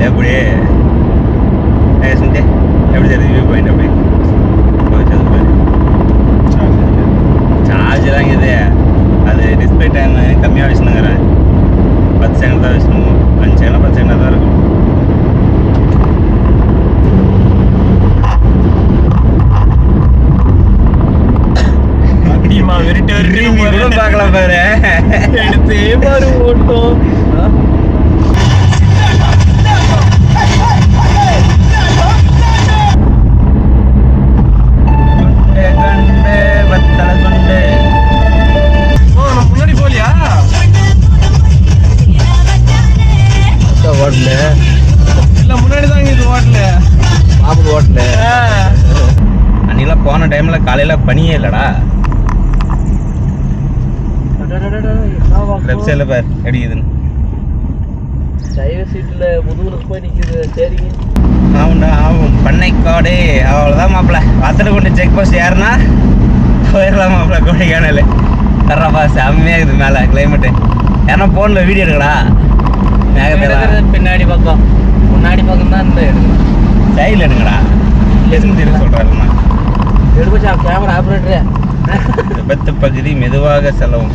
எப்படி ஏ சுந்தே எப்படி தெரியுது வியூ பாயிண்ட் அப்படி சார்ஜ் தான் இது அது டிஸ்பிளே டைம் கம்மியாக வச்சுனுங்கிறேன் பத்து செகண்ட் தான் வச்சுணும் அஞ்சு செகண்ட் பத்து செகண்ட் தான் இருக்கும் பார்க்கலாம் பாரு எடுத்தே பாரு ஓட்டம் ஹோட்டலு இல்ல முன்னாடி தான் இது ஓட்டல. பாபு ஹோட்டலு அன்னைக்கெல்லாம் போன டைமில் காலையில் பனியே இல்லைடா. லெஃப்ட் சைடில் பார் இதுன்னு டிரைவர் சீட்ல முதுகுல போய் நிக்குது சரிங்க ஆமாண்டா ஆகும் பண்ணைக்காடு அவ்வளோதான் மாப்பிள்ள வாத்தனை கொண்டு செக் போஸ்ட் ஏறினா போயிடலாம் மாப்பிள்ள கொடைக்கானல் தர்றப்பா செம்மையாக இருக்குது மேலே கிளைமேட்டு ஏன்னா ஃபோனில் வீடியோ எடுக்கடா மேகத்தில் பின்னாடி பக்கம். முன்னாடி பக்கம் தான் இந்த எடுக்கணும் சைடில் எடுங்கடா எதுவும் தெரியும்? சொல்கிறாருண்ணா எடுப்பச்சா கேமரா ஆப்ரேட்டர் விபத்து பகுதி மெதுவாக செல்லவும்.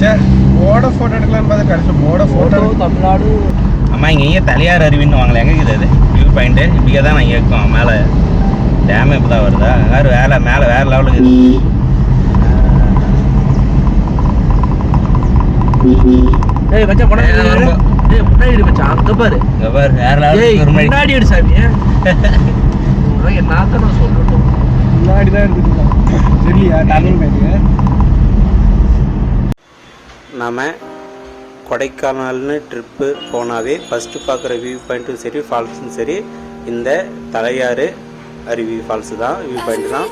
சரி ஓட ஃபோட்டோ எடுக்கலாம்னு பார்த்தா கடைசி ஓட ஃபோட்டோ போட்டோ தமிழ்நாடு. அம்மா இங்கே எங்கே தலையார் அருவின்னு வாங்கல. எங்கே இருக்குது அது? வியூ பாயிண்ட்டு இப்படியே தான் நான் இருக்கோம் மேலே டேமே இப்போ தான் வருதா? வேறு வேலை மேலே வேறு லெவலுக்கு இருக்குது ஏய் மச்சான் முன்னாடி ஏய், இரு. ரொம்ப- ஏய் முன்னாடி இரு மச்சான். அங்க பாரு. இங்கே பாரு வேறு ஏய் லெவலுக்கு ஒரு மாதிரி. முன்னாடி எடு சாமி. உனக்கு நாக்க நான் சொல்லட்டும் முன்னாடி தான் எடுத்துக்கலாம் தெரியலையா டர்னிங் பாயிண்ட்டுக்கு நாம் கொடைக்கானல்னு ட்ரிப்பு போனாவே ஃபஸ்ட்டு பார்க்குற வியூ பாயிண்ட்டும் சரி ஃபால்ஸும் சரி. இந்த தலையாறு அருவி ஃபால்ஸு தான் வியூ பாயிண்ட் தான்.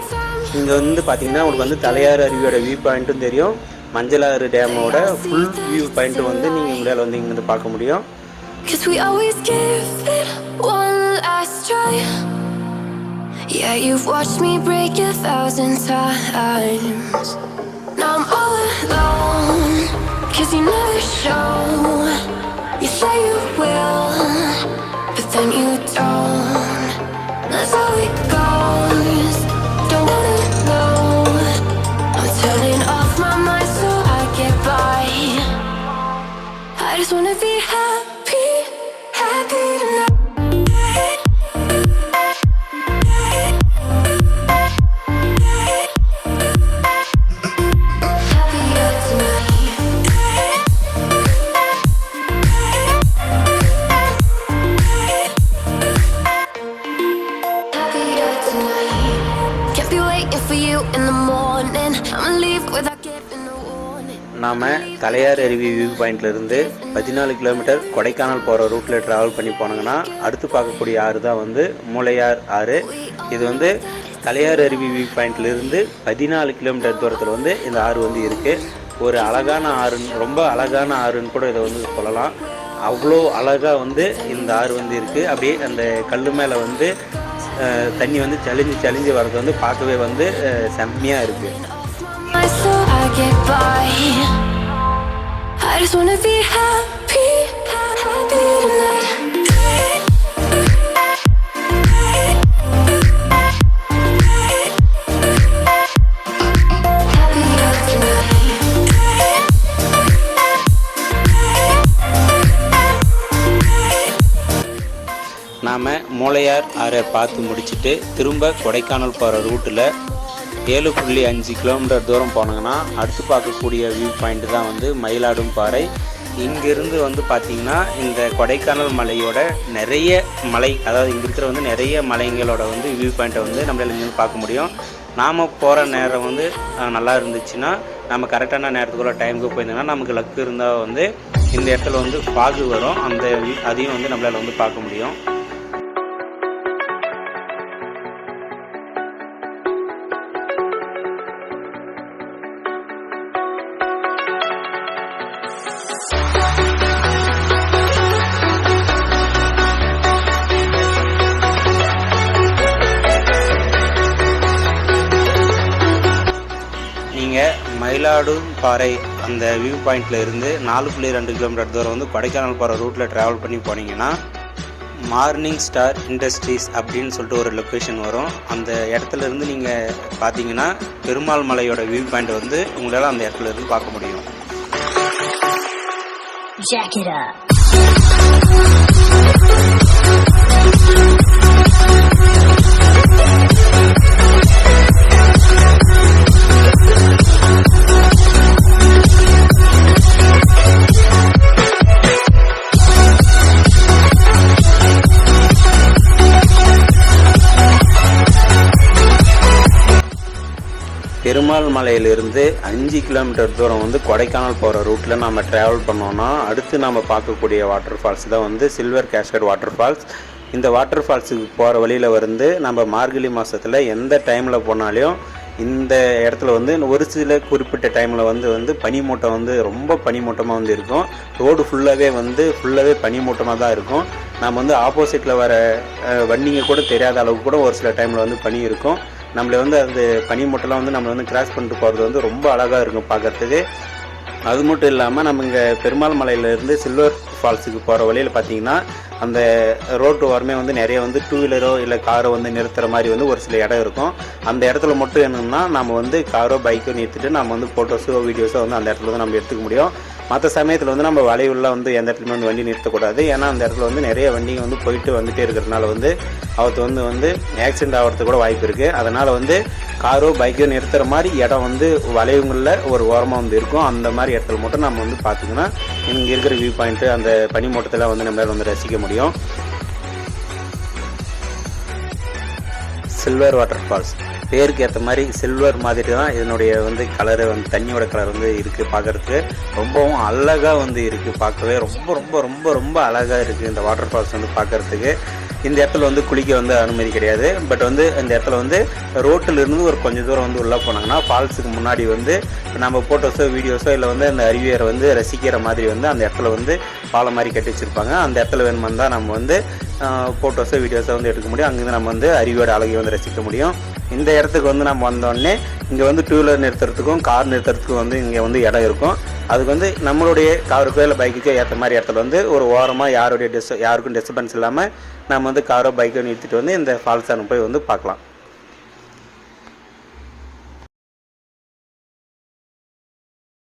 இங்கே வந்து பார்த்தீங்கன்னா உங்களுக்கு வந்து தலையாறு அருவியோட வியூ பாயிண்ட்டும் தெரியும். மஞ்சளாறு டேமோட ஃபுல் வியூ பாயிண்ட்டும் வந்து நீங்கள் உங்களால் வந்து இங்கேருந்து பார்க்க முடியும் Cause we always give it one last try. Yeah, you've watched me break a thousand times. நாம் தலையார் அருவி வியூ பாயிண்ட்லேருந்து பதினாலு கிலோமீட்டர் கொடைக்கானல் போகிற ரூட்டில் ட்ராவல் பண்ணி போனாங்கன்னா அடுத்து பார்க்கக்கூடிய ஆறு தான் வந்து மூளையார் ஆறு. இது வந்து தலையார் அருவி வியூ பாயிண்ட்லேருந்து பதினாலு கிலோமீட்டர் தூரத்தில் வந்து இந்த ஆறு வந்து இருக்குது ஒரு அழகான ஆறுன்னு ரொம்ப அழகான ஆறுன்னு கூட இதை வந்து சொல்லலாம். அவ்வளோ அழகாக வந்து இந்த ஆறு வந்து இருக்குது அப்படியே அந்த கல் மேலே வந்து தண்ணி வந்து சளிஞ்சு சளிஞ்சு வர்றது வந்து பார்க்கவே வந்து செம்மையாக இருக்குது ஆறை பார்த்து முடிச்சுட்டு திரும்ப கொடைக்கானல் போகிற ரூட்டில் ஏழு புள்ளி அஞ்சு கிலோமீட்டர் தூரம் போனாங்கன்னா அடுத்து பார்க்கக்கூடிய வியூ பாயிண்ட் தான் வந்து மயிலாடும் பாறை. இங்கிருந்து வந்து பார்த்திங்கன்னா இந்த கொடைக்கானல் மலையோட நிறைய மலை அதாவது இங்கே இருக்கிற வந்து நிறைய மலைங்களோட வந்து வியூ பாயிண்ட்டை வந்து நம்மளால இங்கேருந்து பார்க்க முடியும். நாம் போகிற நேரம் வந்து நல்லா இருந்துச்சுன்னா நம்ம கரெக்டான நேரத்துக்குள்ள டைமுக்கு போயிருந்தோம்னா நமக்கு லக்கு இருந்தால் வந்து இந்த இடத்துல வந்து ஃபாகு வரும். அந்த அதையும் வந்து நம்மளால் வந்து பார்க்க முடியும். மயிலாடும் பாறை அந்த வியூ பாயிண்ட்ல இருந்து நாலு புள்ளி ரெண்டு கிலோமீட்டர் தூரம் வந்து கொடைக்கானல் போகிற ரூட்டில் ட்ராவல் பண்ணி போனீங்கன்னா மார்னிங் ஸ்டார் இண்டஸ்ட்ரீஸ் அப்படின்னு சொல்லிட்டு ஒரு லொக்கேஷன் வரும் அந்த இடத்துல இருந்து நீங்கள் பார்த்தீங்கன்னா பெருமாள் மலையோட வியூ பாயிண்ட் வந்து உங்களால் அந்த இடத்துல இருந்து பார்க்க முடியும் Jack it up. பெருமாள் மலையிலிருந்து அஞ்சு கிலோமீட்டர் தூரம் வந்து கொடைக்கானல் போகிற ரூட்டில் நம்ம ட்ராவல் பண்ணோன்னா அடுத்து நம்ம பார்க்கக்கூடிய வாட்டர் ஃபால்ஸ் தான் வந்து சில்வர் கேஸ்கட் வாட்டர் ஃபால்ஸ் இந்த வாட்டர் ஃபால்ஸுக்கு போகிற வழியில் வந்து நம்ம மார்கழி மாதத்தில் எந்த டைமில் போனாலும் இந்த இடத்துல வந்து ஒரு சில குறிப்பிட்ட டைமில் வந்து வந்து பனிமூட்டம் வந்து ரொம்ப பனிமூட்டமாக வந்து இருக்கும். ரோடு ஃபுல்லாகவே வந்து ஃபுல்லாகவே பனிமூட்டமாக தான் இருக்கும். நம்ம வந்து ஆப்போசிட்டில் வர வண்டிங்க கூட தெரியாத அளவுக்கு கூட ஒரு சில டைமில் வந்து பனி இருக்கும். நம்மளை வந்து அந்த பனிமூட்டம்லாம் வந்து நம்மளை வந்து கிராஸ் பண்ணிட்டு போகிறது வந்து ரொம்ப அழகாக இருக்கும் பார்க்கறதுக்கு. அது மட்டும் இல்லாமல் நம்ம இங்கே பெருமாள் மலையிலேருந்து சில்வர் ஃபால்ஸுக்கு போகிற வழியில் பார்த்தீங்கன்னா அந்த ரோட்டு ஓரமே வந்து நிறைய வந்து டூ வீலரோ இல்லை காரோ வந்து நிறுத்துகிற மாதிரி வந்து ஒரு சில இடம் இருக்கும். அந்த இடத்துல மட்டும் என்னன்னா நம்ம வந்து காரோ பைக்கோ நிறுத்திட்டு நம்ம வந்து ஃபோட்டோஸோ வீடியோஸோ வந்து அந்த இடத்துல வந்து நம்ம எடுத்துக்க முடியும். மற்ற சமயத்தில் வந்து நம்ம வளைவுல வந்து எந்த இடத்துலையுமே வந்து வண்டி நிறுத்தக்கூடாது. ஏன்னா அந்த இடத்துல வந்து நிறைய வண்டிங்க வந்து போயிட்டு வந்துட்டே இருக்கிறதுனால வந்து அவத்து வந்து வந்து ஆக்சிடென்ட் ஆகிறதுக்கு கூட வாய்ப்பு இருக்குது அதனால் வந்து காரோ பைக்கோ நிறுத்துகிற மாதிரி இடம் வந்து வளைவுங்களில் ஒரு ஓரமாக வந்து இருக்கும். அந்த மாதிரி இடத்துல மட்டும் நம்ம வந்து பார்த்திங்கன்னா இங்கே இருக்கிற வியூ பாயிண்ட்டு அந்த பனிமூட்டத்தில் வந்து நம்மளால் வந்து ரசிக்க முடியும். சில்வர் வாட்டர் ஃபால்ஸ் பேருக்கு ஏற்ற மாதிரி சில்வர் மாதிரி தான் இதனுடைய வந்து கலரு வந்து தண்ணியோட கலர் வந்து இருக்குது பார்க்குறதுக்கு ரொம்பவும் அழகாக வந்து இருக்குது பார்க்கவே ரொம்ப ரொம்ப ரொம்ப ரொம்ப அழகாக இருக்குது இந்த வாட்டர் ஃபால்ஸ் வந்து பார்க்குறதுக்கு இந்த இடத்துல வந்து குளிக்க வந்து அனுமதி கிடையாது. பட் வந்து இந்த இடத்துல வந்து ரோட்டில் இருந்து ஒரு கொஞ்சம் தூரம் வந்து உள்ளே போனாங்கன்னா ஃபால்ஸுக்கு முன்னாடி வந்து நம்ம ஃபோட்டோஸோ வீடியோஸோ இல்லை வந்து அந்த அருவியரை வந்து ரசிக்கிற மாதிரி வந்து அந்த இடத்துல வந்து பாலம் மாதிரி கட்டி வச்சுருப்பாங்க. அந்த இடத்துல வேணுமா தான் நம்ம வந்து ஃபோட்டோஸோ வீடியோஸோ வந்து எடுக்க முடியும். அங்கேருந்து நம்ம வந்து அருவியோட அழகை வந்து ரசிக்க முடியும். இந்த இடத்துக்கு வந்து நம்ம வந்தோடனே இங்கே வந்து டூ வீலர் நிறுத்துறதுக்கும் கார் நிறுத்துறதுக்கும் வந்து இங்கே வந்து இடம் இருக்கும். அதுக்கு வந்து நம்மளுடைய காருக்கோ இல்லை பைக்குக்கோ ஏற்ற மாதிரி இடத்துல வந்து ஒரு ஓரமாக யாருடைய டிஸ் யாருக்கும் டிஸ்டர்பன்ஸ் இல்லாமல் நம்ம வந்து காரோ பைக்கோ நிறுத்திட்டு வந்து இந்த ஃபால்ஸான போய் வந்து பார்க்கலாம்.